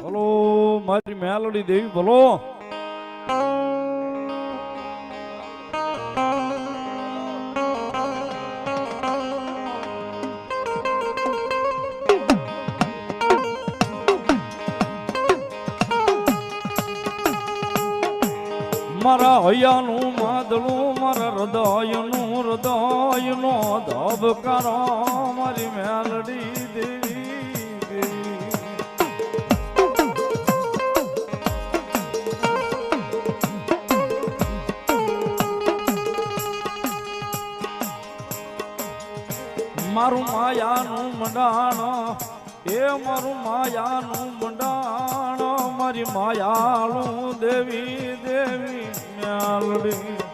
બોલો, મારી મેલડી દેવી, બોલો. મારા હૈયાનું માદળું, મારા હૃદયનું હૃદયનો ધબકારો મારી મેલડી દેવી. મારું માયાનું મંડાણ એ મારું માયાનું મંડાણ. મારી માયાળું દેવી દેવી મ્યાલડી.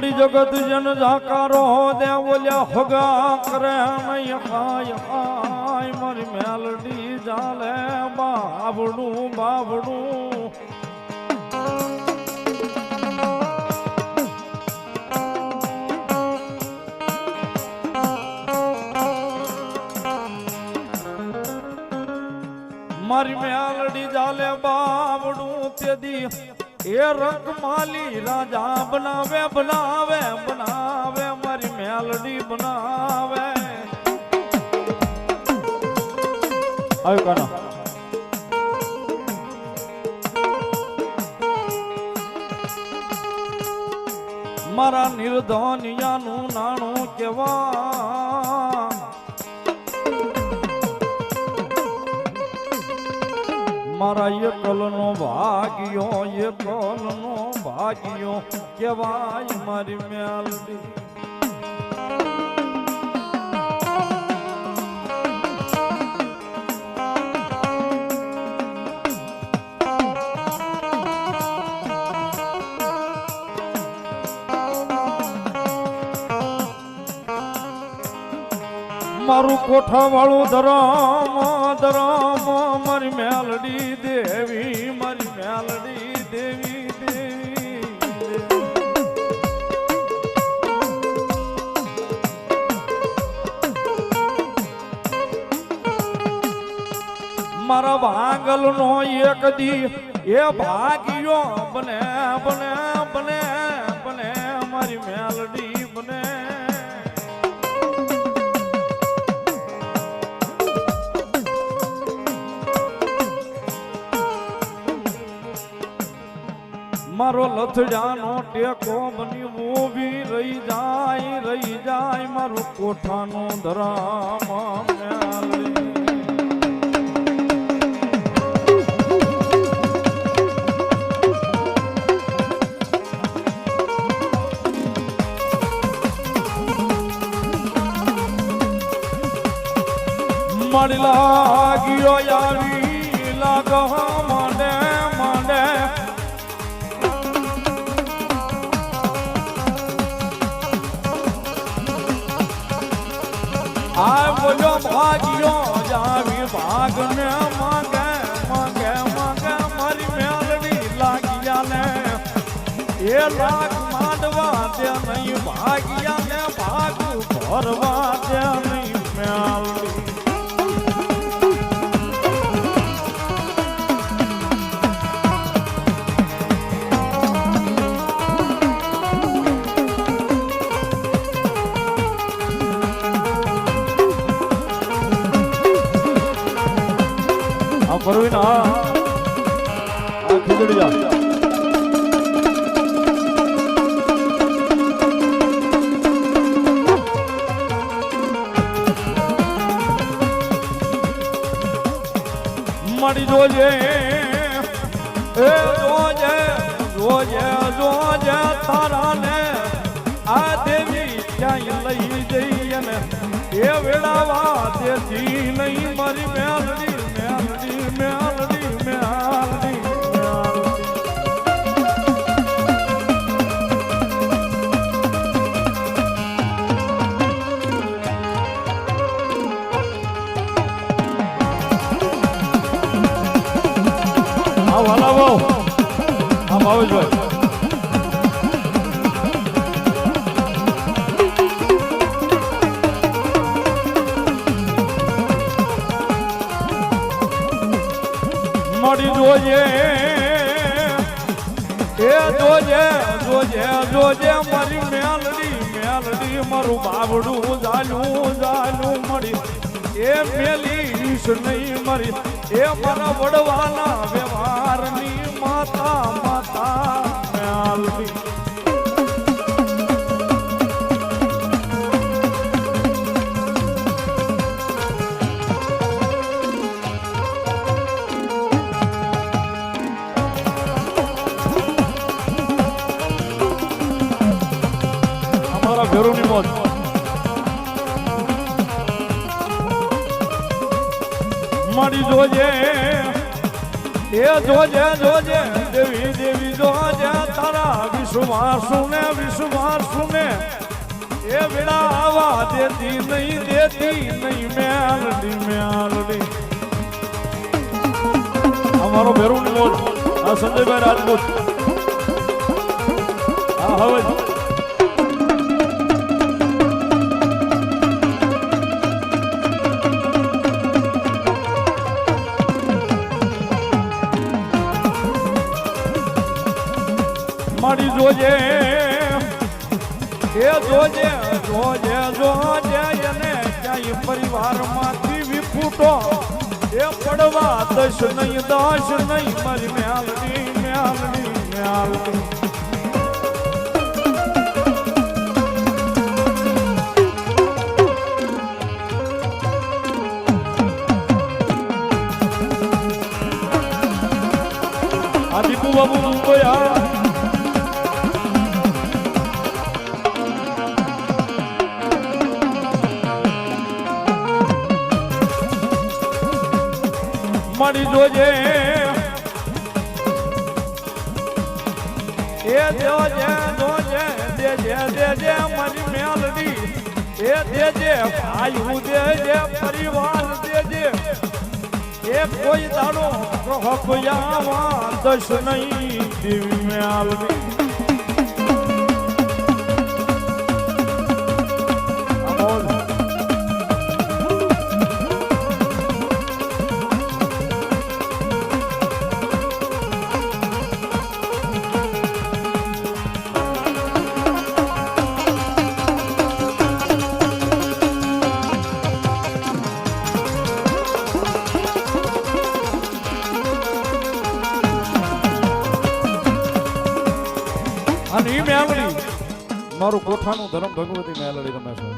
મારી જગત જન જાકારો દે બોલ્યા, હોગા કરે નહીં હાય હાય મારી મેલડી જાલે બાબડું બાબડું મારી મેલડી જાલે બાબડું તેદી એ રંગ માલી રાજા બનાવે બનાવે બનાવે, મારી મેલડી બનાવે. આવ્યું કાનો? મારા નિર્ધનિયાનું નાણું કેવા મારા એકલનો ભાગ્યો એકલનો ભાગ્યો કેવાય મારી મેલડી. મારું કોઠા વાળું ધરામ ધરમ મેલડી દેવી, મારી મેલડી દેવી મારા ભાગલ નો એક દી એ ભાગ્યો, બને બને બને બને, મારી મેલડી બને. મારો લથડાનો ટેકો બની મૂવી રહી જાય રહી જાય, મારું કોઠાનો ધરામ. મળી લાગ્યો યારી લાગ ભાગ્યો જાવી ભાગને માંગે માંગે માંગે, મારી મેલડી લાગ્યા ને એ લાખ માંડવા દે નહીં ભાગ્યા ને ભાગ ભરવા દે આ પરવીન આ આ ખીચડી જા મળી જોજે એ જોજે જોજે જોજે તારાને આ દેવી ક્યાંય લઈ જઈએ ને એ વેળાવા તેથી નહીં મારી મેલડી ભાવેશભાઈ. મળી જોજે, એ જોજે જોજે જોજે, મારી મેલડી મેલડી મારું બાબડું જાલું જાલું મળી. એ મેલી નહીં મરી, એ મારા વડવાના વ્યવહારની મળી જોજે, એ જોજે જોજે, દેવી દેવી જોજે, તારા વિશ્વાસુ સુને વિશ્વાસુ સુને એ વેળા આવા દેતી નહીં દેતી નહીં, મેલડી મેલડી. અમારો ભેરું મોજ આ સંજયભાઈ રાજપૂત. આ હવે જોજે. એ જોજે જોજે જોજે, એને ક્યાંય પરિવારમાંથી વિફૂટો એ પડવા દશ નહીં દશ નહીં, મારી મ્યાલની મ્યાલની મ્યાલની આ છે બાબુ મુંબઈ મળી જોજે એ જોજે જોજે દેજે દેજે મારી મેલડી. એ દેજે ભાઈ દેજે પરિવાર દેજે એ કોઈ દાડો કહ્યામાં દશ નહીં, દેવી મેલડી. મારું ધર્મ ભગવતી મેલડી રમે છે.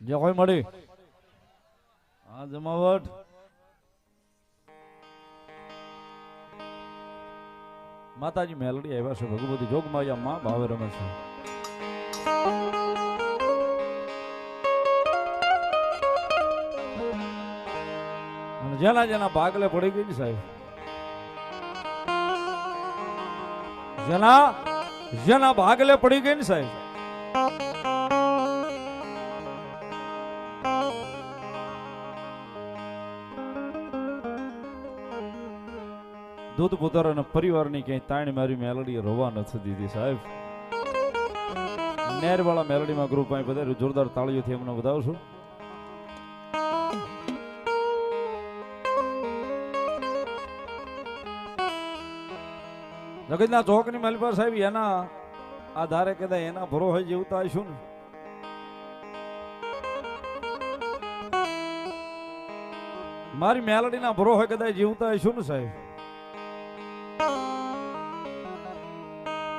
જે કોઈ મળી. આ જમાવટ. માતાજી મેલડી આવ્યા છે, ભગવતી જોગમાયા માં ભાવે રમે છે. જેના જેના ભાગલે પડી ગઈ ને સાહેબ. જેના જેના ભાગલે પડી ગઈ ને સાહેબ. દૂધ પોતાના પરિવારની ક્યાંય તાણ મારી મેલડી રવા નથી દીધી સાહેબ. નેરવાળા મેલડીમાં ગ્રુપ અહીં બધા જોરદાર તાળીઓથી એમને વધાવશું જગતના ચોકની માલિપા સાહેબ, એના આધારે કદાચ એના ભરો હોય જીવતા હશું ને. મારી મેલડીના હોય કદાચ જીવતા હશું ને સાહેબ?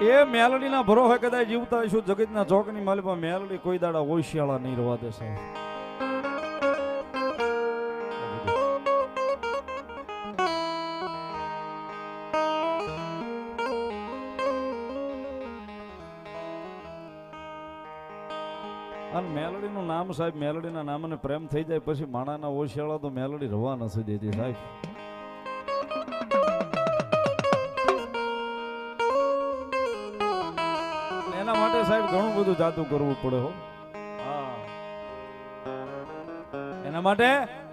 એ મેલડીના ભરો હોય કદાચ જીવતા હશું? જગતના ચોકની માલિકમાં મેલડી કોઈ દાડા ઓશિયાળા નહીં રવા દે સાહેબ. મેલડીનું નામ સાહેબ મેલડીના નામને પ્રેમ થઈ જાય, પછી માણાના ઓશિયાળા તો મેલડી રવા નથી દેતી સાહેબ. એના માટે સાહેબ ઘણું બધું જાતું કરવું પડે હો. એના માટે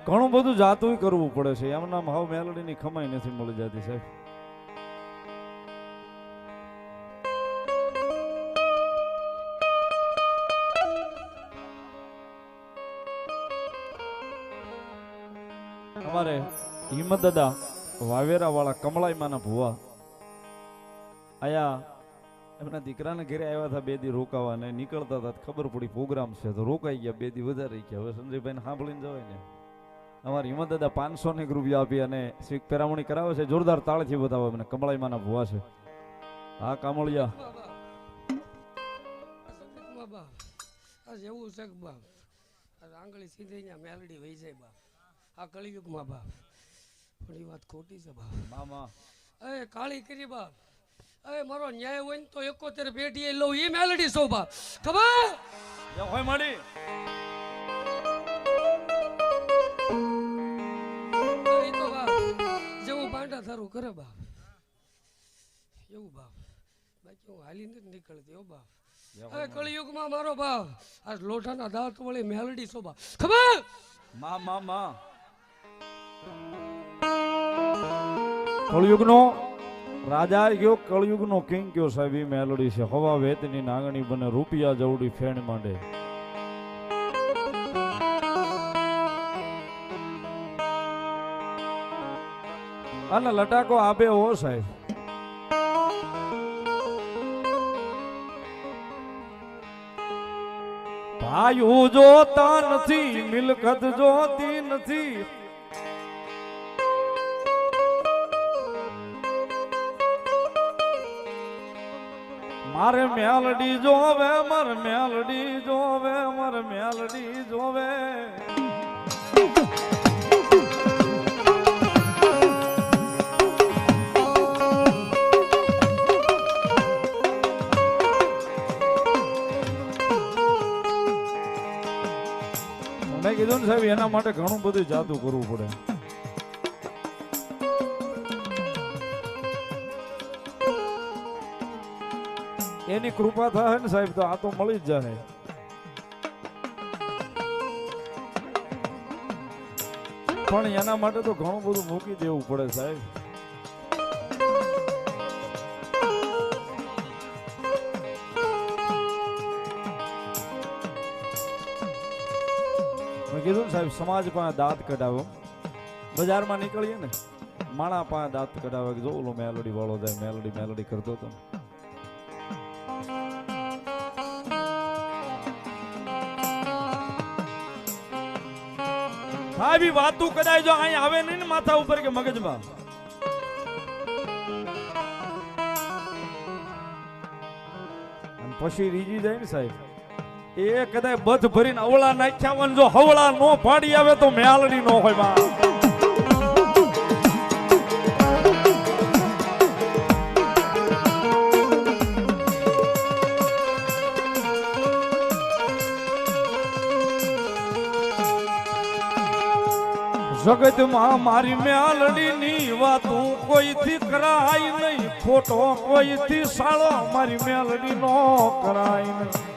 ઘણું બધું જાતું કરવું પડે છે. એમના હાવ મેલડીની ખમાઈ નથી મળી જતી સાહેબ. હિંમત દાદા વાવેરા વાળા કમળાઈમાના ભુવા. આયા, એમના દીકરાને ઘરે આવ્યા હતા બે દી રોકાવા ને નીકળતા હતા ખબર પડી પ્રોગ્રામ છે, તો રોકાઈ ગયા, બે દી વધારે ગયા. હવે સંજયભાઈને સાંભળીને જવાય ને. અમારી દાદા પાંચસો ને રૂપિયા આપી અને શીખ પેરામણી કરાવે છે, જોરદાર તાળથી બતાવે મને, કમળાઈમાના ભુવા છે. હા, કામળિયા. એવું છે આંગળી સીધી મેલડી વહી જાય બાપ આ કળિયુગમાં બાપ પણ એ વાત ખોટી છે બાપ. મામા. અરે કાળી કરી બાપ. અરે મારો ન્યાય હોય ને તો એકોતેર પેઢીએ લઉં. એ મેલડી સૌ બાપ? ખબર? હોય એ જેવું પાંડા થારું કરે બાપ. એવું બાપ. બાકી હું હાલી નથી નીકળતી એવું બાપ. હવે કળિયુગમાં મારો બાપ આ લોઢાના દાંત વળી મેલડી શોભા ખબર? મા મા મા. કળયુગનો રાજા ગયો, કળયુગનો કિંગ કયો સાહેબ, એ મેલડી છે. હવા વેતની નાગણી બને, રૂપિયા જવડી ફેણ માંડે. અને લટાકો આપે હો સાહેબ. ભાઈ જોતા નથી, મિલકત જોતી નથી. મારે મેલડી જોવે, મારે મેલડી જોવે, મર મેલડી જોવે. મેં કીધું ને સાહેબ, એના માટે ઘણું બધું જાદુ કરવું પડે. એની કૃપા થાય ને સાહેબ, તો આ તો મળી જ જાય પણ એના માટે તો ઘણું બધું મૂકી દેવું પડે સાહેબ. મેં કીધું ને સાહેબ, સમાજ પાસે દાંત કઢાવો. બજારમાં નીકળીએ ને, માણા પાસે દાંત કઢાવે કે જો ઓલો મેલોડી વાળો જાય, મેલોડી મેલોડી કરતો હતો બી વાતું કદાચ જો અહીં આવે નહીં ને માથા ઉપર કે મગજમાં. પછી રીજી જાય ને સાહેબ, એ કદાચ બધ ભરીને અવળા નાખ્યા જો હવળા નો ફાડી આવે તો મેળની નો હોય બા. જગતમાં મારી મેલડીની વાતું કોઈથી કરાય નહીં. ખોટો કોઈથી સાળો, મારી મેલડી નો કરાય નહીં.